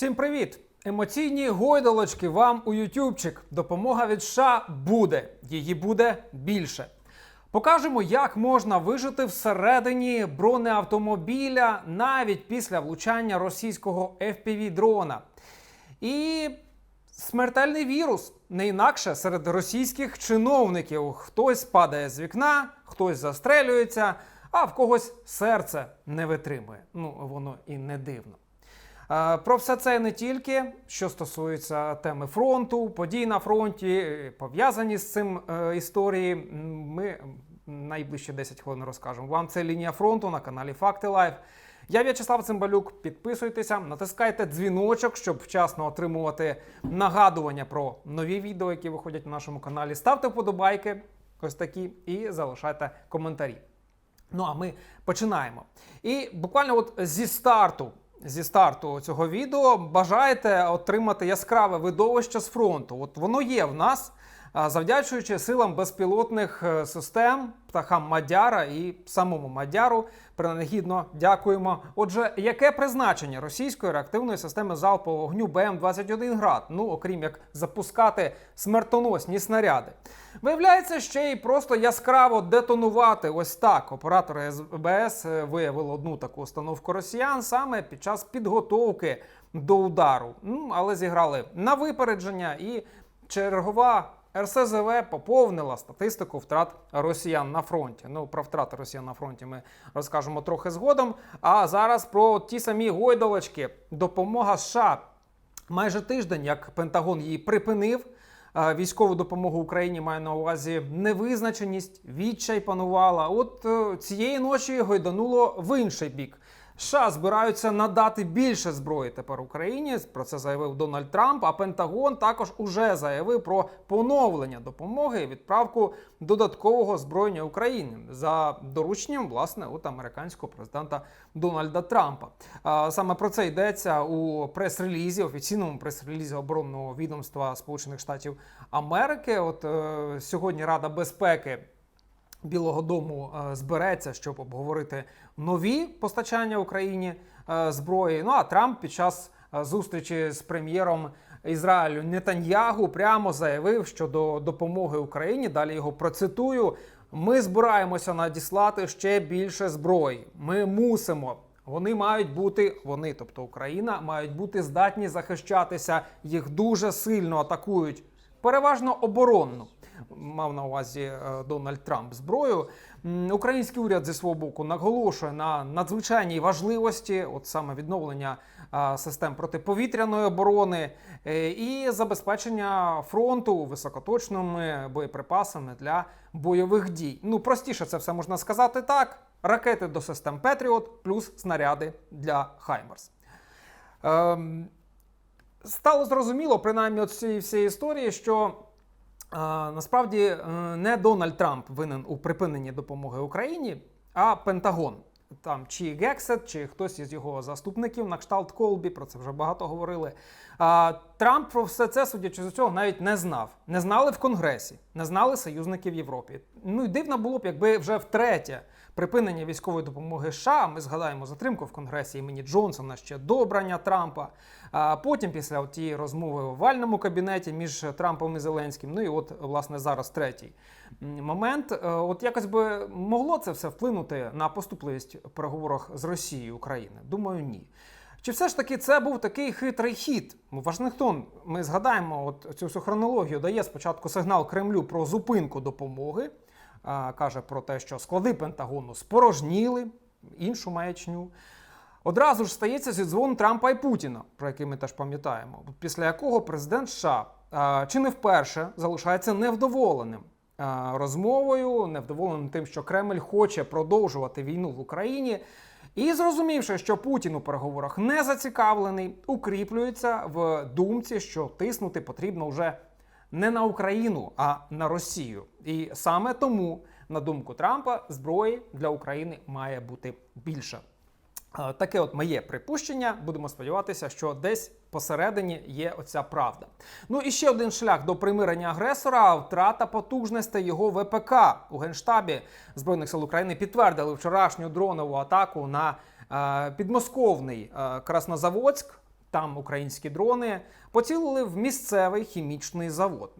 Всім привіт! Емоційні гойдалочки вам у Ютубчик. Допомога від США буде. Її буде більше. Покажемо, як можна вижити всередині бронеавтомобіля навіть після влучання російського fpv дрона. І смертельний вірус не інакше серед російських чиновників. Хтось падає з вікна, хтось застрелюється, а в когось серце не витримує. Ну, воно і не дивно. Е, Про все це не тільки, що стосується теми фронту, подій на фронті, пов'язані з цим е, історії. Ми найближче 10 хвилин розкажемо. Вам це лінія фронту на каналі Факти Лайф. Я В'ячеслав Цимбалюк. Підписуйтеся, натискайте дзвіночок, щоб вчасно отримувати нагадування про нові відео, які виходять на нашому каналі. Ставте вподобайки, ось такі, і залишайте коментарі. Ну а ми починаємо. І буквально от зі старту. Зі старту цього відео бажаєте отримати яскраве видовище з фронту. От воно є в нас, завдячуючи силам безпілотних е, систем, птахам Мадяра і самому Мадяру. Принагідно дякуємо. Отже, яке призначення російської реактивної системи залпового вогню БМ-21 град? Ну, окрім як запускати смертоносні снаряди. Виявляється, ще й просто яскраво детонувати. Ось так. Оператори СБС е, виявили одну таку установку росіян саме під час підготовки до удару. Ну, але зіграли на випередження і чергова. РСЗВ поповнила статистику втрат росіян на фронті. Ну про втрати росіян на фронті ми розкажемо трохи згодом. А зараз про ті самі гойдалочки. Допомога США майже тиждень, як Пентагон її припинив. Е, Військову допомогу Україні має на увазі невизначеність, відчай панувала. От е, цієї ночі гойдануло в інший бік. США збираються надати більше зброї тепер Україні. Про це заявив Дональд Трамп. А Пентагон також уже заявив про поновлення допомоги і відправку додаткового зброєння Україні за дорученням власне от американського президента Дональда Трампа. Саме про це йдеться у прес-релізі, офіційному прес-релізі оборонного відомства Сполучених Штатів Америки. От е, сьогодні Рада безпеки. Білого Дому е, збереться, щоб обговорити нові постачання Україні е, зброї. Ну а Трамп під час е, зустрічі з прем'єром Ізраїлю Нетаньягу прямо заявив щодо допомоги Україні. Далі його процитую: ми збираємося надіслати ще більше зброї. Ми мусимо. Вони мають бути, вони, тобто Україна, мають бути здатні захищатися. Їх дуже сильно атакують, переважно оборонно мав на увазі е, Дональд Трамп зброю. Український уряд зі свого боку наголошує на надзвичайній важливості, от саме відновлення систем протиповітряної оборони е, і забезпечення фронту високоточними боєприпасами для бойових дій. Ну простіше це все можна сказати так: ракети до систем Петріот плюс снаряди для Хаймерс. Ем, стало зрозуміло, принаймні, от цієї всієї історії, що насправді е, не Дональд Трамп винен у припиненні допомоги Україні, а Пентагон. Там чи Гексет, чи хтось із його заступників на кшталт Колбі, про це вже багато говорили. А, Трамп про все це, судячи з цього, навіть не знав. Не знали в Конгресі, не знали союзників в Європі. Ну і дивно було б, якби вже втретє припинення військової допомоги США. Ми згадаємо затримку в Конгресі імені Джонсона ще до обрання Трампа. А потім, після тієї розмови в овальному кабінеті між Трампом і Зеленським, ну і от власне зараз третій момент. Е, От якось би могло це все вплинути на поступливість в переговорах з Росією України? Думаю, ні. Чи все ж таки це був такий хитрий хід? Вашингтон, ми згадаємо, от цю хронологію дає спочатку сигнал Кремлю про зупинку допомоги. Каже про те, що склади Пентагону спорожніли, іншу маячню. Одразу ж стається зідзвон Трампа і Путіна, про який ми теж пам'ятаємо, після якого президент США чи не вперше залишається невдоволеним розмовою, невдоволеним тим, що Кремль хоче продовжувати війну в Україні. І зрозумівши, що Путін у переговорах не зацікавлений, укріплюється в думці, що тиснути потрібно вже не на Україну, а на Росію. І саме тому, на думку Трампа, зброї для України має бути більше. Е, Таке от моє припущення. Будемо сподіватися, що десь посередині є оця правда. Ну і ще один шлях до примирення агресора втрата потужностей його ВПК у генштабі збройних сил України підтвердили вчорашню дронову атаку на е, підмосковний е, Краснозаводськ. Там українські дрони поцілили в місцевий хімічний завод.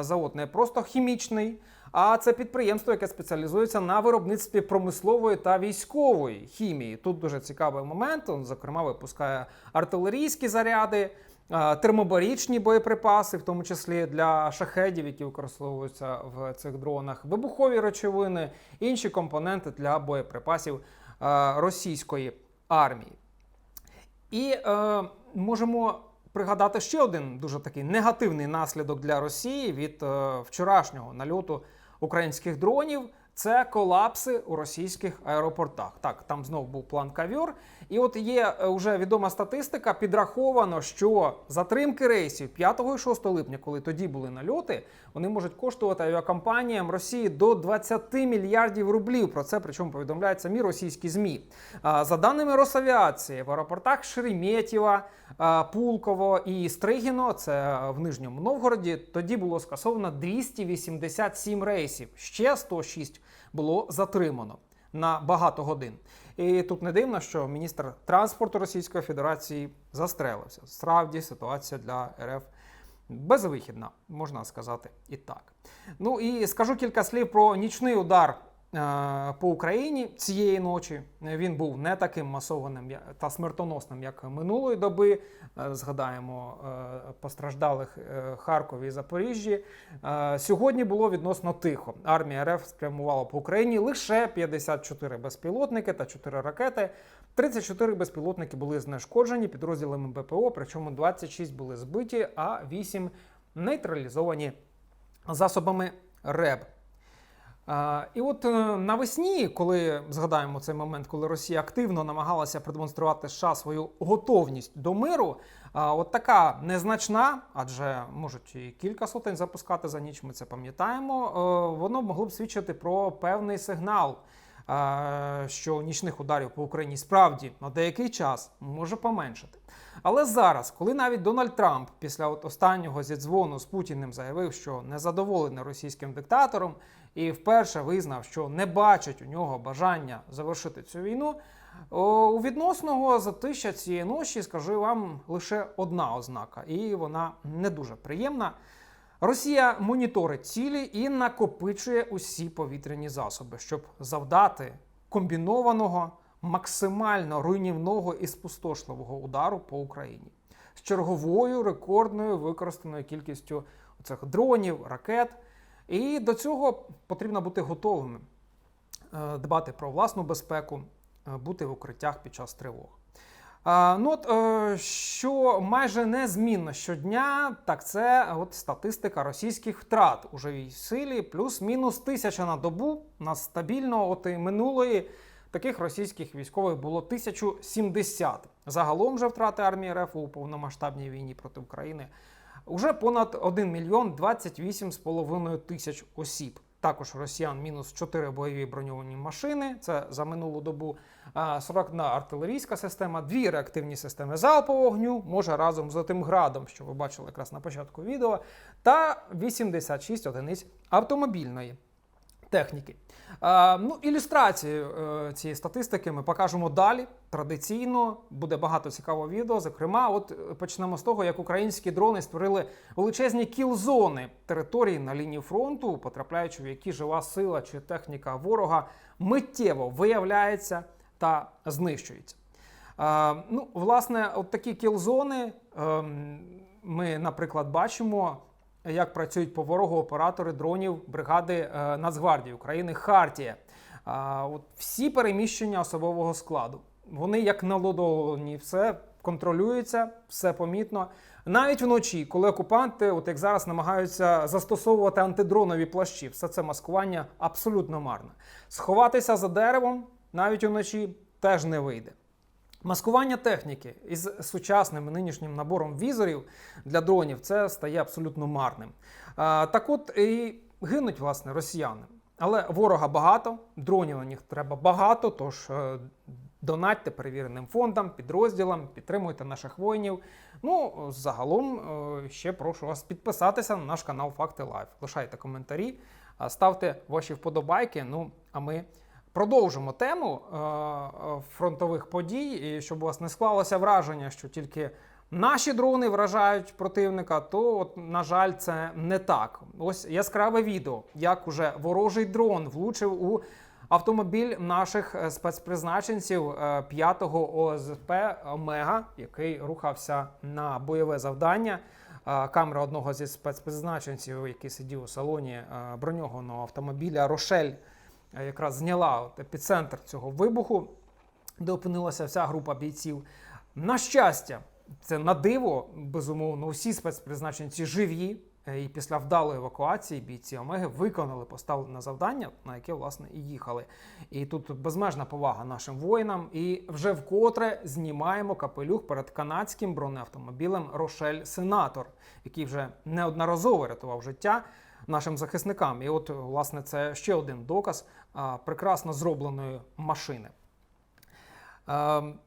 Завод не просто хімічний, а це підприємство, яке спеціалізується на виробництві промислової та військової хімії. Тут дуже цікавий момент. Он, зокрема, випускає артилерійські заряди, термобарічні боєприпаси, в тому числі для шахедів, які використовуються в цих дронах, вибухові речовини, інші компоненти для боєприпасів російської армії. І е, можемо пригадати ще один дуже такий негативний наслідок для Росії від е, вчорашнього нальоту українських дронів. Це колапси у російських аеропортах. Так, там знов був план кавьор. І от є е, вже відома статистика. Підраховано, що затримки рейсів 5 і 6 липня, коли тоді були нальоти, вони можуть коштувати авіакомпаніям Росії до 20 мільярдів рублів. Про це причому повідомляють самі російські змі. За даними Росавіації, в аеропортах Шереметьєва, Пулково і Стригіно, це в Нижньому Новгороді, тоді було скасовано 287 рейсів. Ще 106 було затримано на багато годин. І тут не дивно, що міністр транспорту Російської Федерації застрелився. Справді ситуація для РФ безвихідна, можна сказати і так. Ну і скажу кілька слів про нічний удар по Україні цієї ночі. Він був не таким масованим та смертоносним, як минулої доби. Е, Згадаємо е, постраждалих е, Харкові і Запоріжжі. Сьогодні було відносно тихо. Армія РФ спрямувала по Україні лише 54 безпілотники та 4 ракети. 34 безпілотники були знешкоджені підрозділами БПО, причому 26 були збиті, а 8 нейтралізовані засобами РЕБ. І от е, навесні, коли згадаємо цей момент, коли Росія активно намагалася продемонструвати США свою готовність до миру, от така незначна, адже можуть і кілька сотень запускати за ніч, ми це пам'ятаємо. е, Воно могло б свідчити про певний сигнал, е, що нічних ударів по Україні справді на деякий час може поменшити. Але зараз, коли навіть Дональд Трамп після от останнього зідзвону з Путіним заявив, що незадоволений російським диктатором, і вперше визнав, що не бачить у нього бажання завершити цю війну. У відносного затища цієї ночі скажу вам лише одна ознака, і вона не дуже приємна. Росія моніторить цілі і накопичує усі повітряні засоби, щоб завдати комбінованого, максимально руйнівного і спустошливого удару по Україні з черговою рекордною використаною кількістю цих дронів, ракет. І до цього потрібно бути готовими, е, дбати про власну безпеку, е, бути в укриттях під час тривог. Ну, от, е, що майже незмінно щодня, так це от статистика російських втрат у живій силі, плюс-мінус тисяча на добу. У нас стабільно, от і минулої таких російських військових було 1070. Загалом же втрати армії РФ у повномасштабній війні проти України уже понад 1 мільйон 28,5 тисяч осіб. Також росіян мінус 4 бойові броньовані машини. Це за минулу добу. А, 41 артилерійська система, дві реактивні системи залпового вогню, може разом з тим градом, що ви бачили якраз на початку відео, та 86 одиниць автомобільної техніки. Е, ну, ілюстрацію е, цієї статистики ми покажемо далі. Традиційно буде багато цікавого відео. Зокрема, от е, почнемо з того, як українські дрони створили величезні кіл-зони території на лінії фронту, потрапляючи в які жива сила чи техніка ворога миттєво виявляється та знищується. Е, ну, власне, от такі кіл-зони ем, ми, наприклад, бачимо як працюють по ворогу оператори дронів бригади е, Нацгвардії України Хартія. От всі переміщення особового складу. Вони як наладовані, все контролюється, все помітно. Навіть вночі, коли окупанти, от як зараз, намагаються застосовувати антидронові плащі, все це маскування абсолютно марне. Сховатися за деревом навіть уночі теж не вийде. Маскування техніки із сучасним нинішнім набором візорів для дронів це стає абсолютно марним. Так от і гинуть власне росіяни. Але ворога багато, дронів на них треба багато. Тож е, донатьте перевіреним фондам, підрозділам, підтримуйте наших воїнів. Ну, загалом е, ще прошу вас підписатися на наш канал Факти Лайф. Лишайте коментарі, ставте ваші вподобайки. Ну, а ми продовжимо тему е, е, фронтових подій, і щоб у вас не склалося враження, що тільки наші дрони вражають противника, то от, на жаль, це не так. Ось яскраве відео, як уже ворожий дрон влучив у автомобіль наших е, спецпризначенців е, 5-го ОСП Омега, який рухався на бойове завдання. Камера одного зі спецпризначенців, який сидів у салоні броньованого автомобіля Рошель, якраз зняла от епіцентр цього вибуху, де опинилася вся група бійців. На щастя, це на диво, безумовно, усі спецпризначенці живі. е, І після вдалої евакуації бійці Омеги виконали поставлене завдання, на яке власне і їхали. І тут безмежна повага нашим воїнам. І вже вкотре знімаємо капелюх перед канадським бронеавтомобілем Рошель Сенатор, який вже неодноразово рятував життя нашим захисникам. І от, власне, це ще один доказ прекрасно зробленої машини. Ем,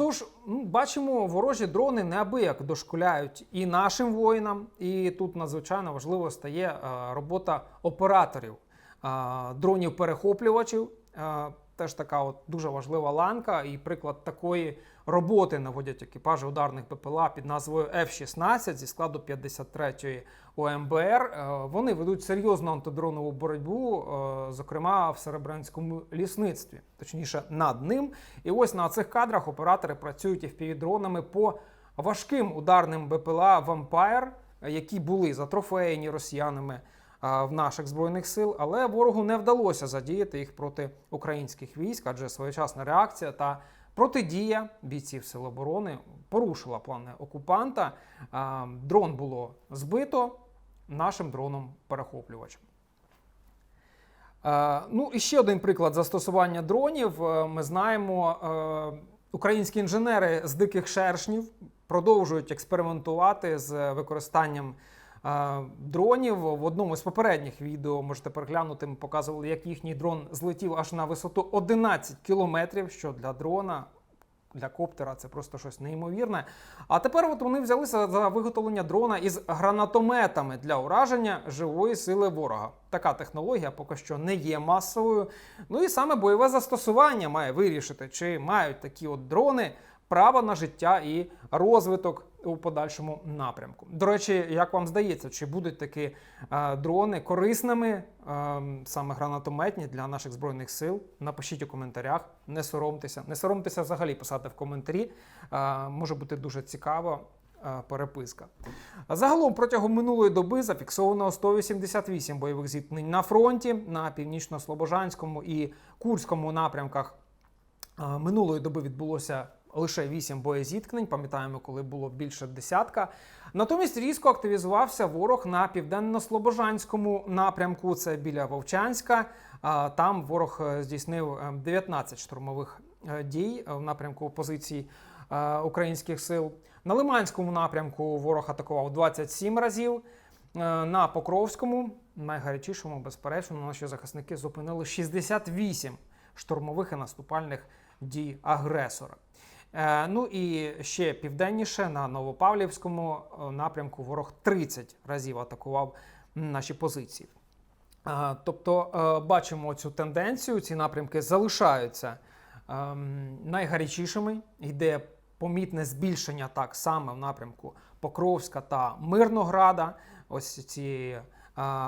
Тож, ну, бачимо, ворожі дрони неабияк дошкуляють і нашим воїнам, і тут надзвичайно важливо стає е, робота операторів е, дронів-перехоплювачів. Е, Теж така от дуже важлива ланка, і приклад такої роботи наводять екіпажі ударних БПЛА під назвою F-16 зі складу 53-ї ОМБР. Е, Вони ведуть серйозну антидронову боротьбу, е, зокрема в Серебрянському лісництві, точніше над ним. І ось на цих кадрах оператори працюють FPV-дронами по важким ударним БПЛА Вампайр, які були затрофеєні росіянами в наших збройних сил, але ворогу не вдалося задіяти їх проти українських військ, адже своєчасна реакція та протидія бійців Сил оборони порушила плани окупанта. Дрон було збито нашим дроном-перехоплювачем. Е, Ну і ще один приклад застосування дронів. Е, Ми знаємо, е, українські інженери з диких шершнів продовжують експериментувати з використанням дронів. В одному з попередніх відео можете переглянути. Ми показували, як їхній дрон злетів аж на висоту 11 кілометрів, що для дрона. Для коптера це просто щось неймовірне. А тепер от вони взялися за виготовлення дрона із гранатометами для ураження живої сили ворога. Така технологія поки що не є масовою. Ну і саме бойове застосування має вирішити, чи мають такі от дрони право на життя і розвиток у подальшому напрямку. До речі, як вам здається, чи будуть такі е, дрони корисними, е, саме гранатометні для наших збройних сил? Напишіть у коментарях, не соромтеся. Не соромтеся взагалі писати в коментарі. Е, може бути дуже цікаво. е, Переписка. Загалом протягом минулої доби зафіксовано 188 бойових зіткнень на фронті на північно-слобожанському і Курському напрямках. Е, Минулої доби відбулося лише 8 боєзіткнень. Пам'ятаємо, коли було більше десятка. Натомість різко активізувався ворог на південно-слобожанському напрямку. Це біля Вовчанська. Е, Там ворог е, здійснив е, 19 штурмових е, дій е, в напрямку позицій е, українських сил. На Лиманському напрямку ворог атакував 27 разів. Е, На Покровському, найгарячішому, безперечно, наші захисники зупинили 68 штурмових і наступальних дій агресора. Е, Ну і ще південніше на Новопавлівському е, напрямку ворог 30 разів атакував наші позиції. Е, Тобто бачимо цю тенденцію, ці напрямки залишаються ем, найгарячішими. Йде помітне збільшення так саме в напрямку Покровська та Мирнограда. Ось ці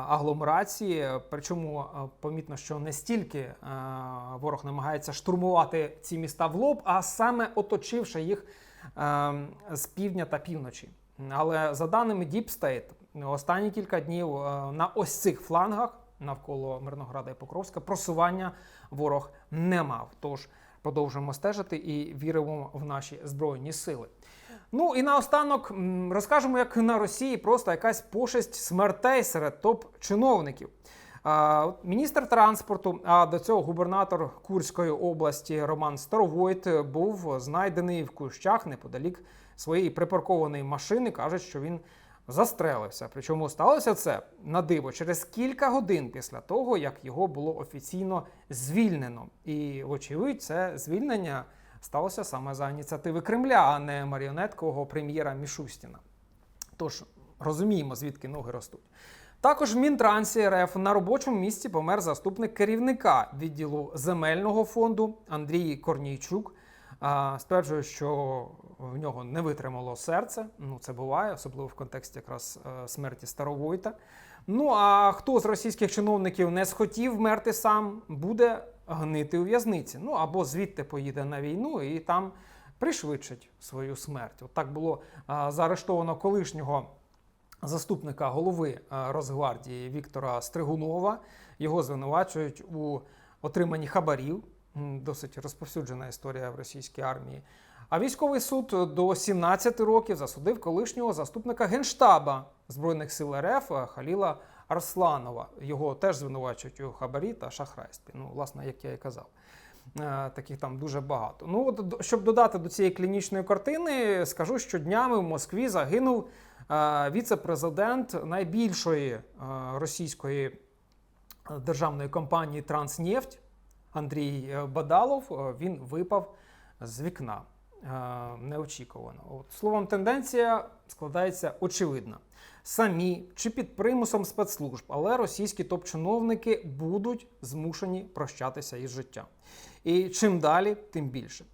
агломерації. Причому е, помітно, що не стільки е, ворог намагається штурмувати ці міста в лоб, а саме оточивши їх е, з півдня та півночі. Але за даними Deep State, останні кілька днів е, на ось цих флангах навколо Мирнограда і Покровська просування ворог не мав. Тож продовжуємо стежити і віримо в наші збройні сили. Ну і наостанок розкажемо, як на Росії просто якась пошесть смертей серед топ-чиновників. Міністр транспорту, а до цього губернатор Курської області Роман Старовойт був знайдений в кущах неподалік своєї припаркованої машини. Кажуть, що він застрелився. Причому сталося це на диво через кілька годин після того, як його було офіційно звільнено. І, вочевидь, це звільнення сталося саме за ініціативи Кремля, а не маріонеткового прем'єра Мішустіна. Тож розуміємо, звідки ноги ростуть. Також в Мінтрансі РФ на робочому місці помер заступник керівника відділу земельного фонду Андрій Корнійчук. Стверджує, що в нього не витримало серце. Ну, це буває, особливо в контексті якраз е, смерті Старовойта. Ну а хто з російських чиновників не схотів вмерти сам, буде гнити у в'язниці. Ну або звідти поїде на війну і там пришвидшить свою смерть. От так було а, заарештовано колишнього заступника голови Росгвардії Віктора Стригунова. Його звинувачують у отриманні хабарів. Досить розповсюджена історія в російській армії. А військовий суд до 17 років засудив колишнього заступника генштаба Збройних сил РФ Халіла Арсланова. Його теж звинувачують у хабарі та шахрайстві. Ну, власне, як я і казав. Е, Таких там дуже багато. Ну, от, щоб додати до цієї клінічної картини, скажу, що днями в Москві загинув е, віце-президент найбільшої е, російської е, державної компанії Транснефть Андрій е, Бадалов. Він випав з вікна е, неочікувано. От, словом, тенденція складається очевидно. Самі чи під примусом спецслужб, але російські топ-чиновники будуть змушені прощатися із життям. І чим далі, тим більше.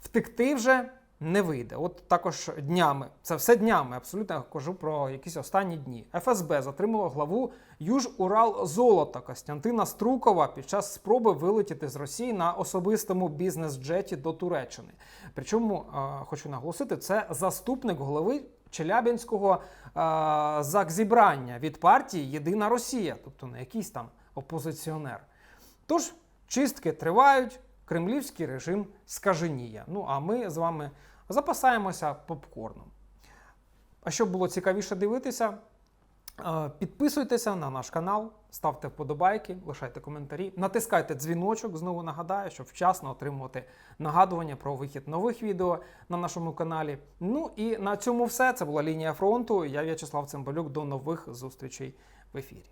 Втекти вже не вийде. От також днями, це все днями, абсолютно я кажу про якісь останні дні. ФСБ затримало главу Юж-Урал Золота Костянтина Струкова під час спроби вилетіти з Росії на особистому бізнес-джеті до Туреччини. Причому е, хочу наголосити, це заступник голови Челябінського за закзібрання від партії Єдина Росія, тобто не якийсь там опозиціонер. Тож чистки тривають, кремлівський режим скаженіє. Ну а ми з вами запасаємося попкорном. А щоб було цікавіше дивитися, е, підписуйтеся на наш канал, ставте вподобайки, лишайте коментарі, натискайте дзвіночок. Знову нагадаю, щоб вчасно отримувати нагадування про вихід нових відео на нашому каналі. Ну і на цьому все. Це була лінія фронту. Я В'ячеслав Цимбалюк. До нових зустрічей в ефірі.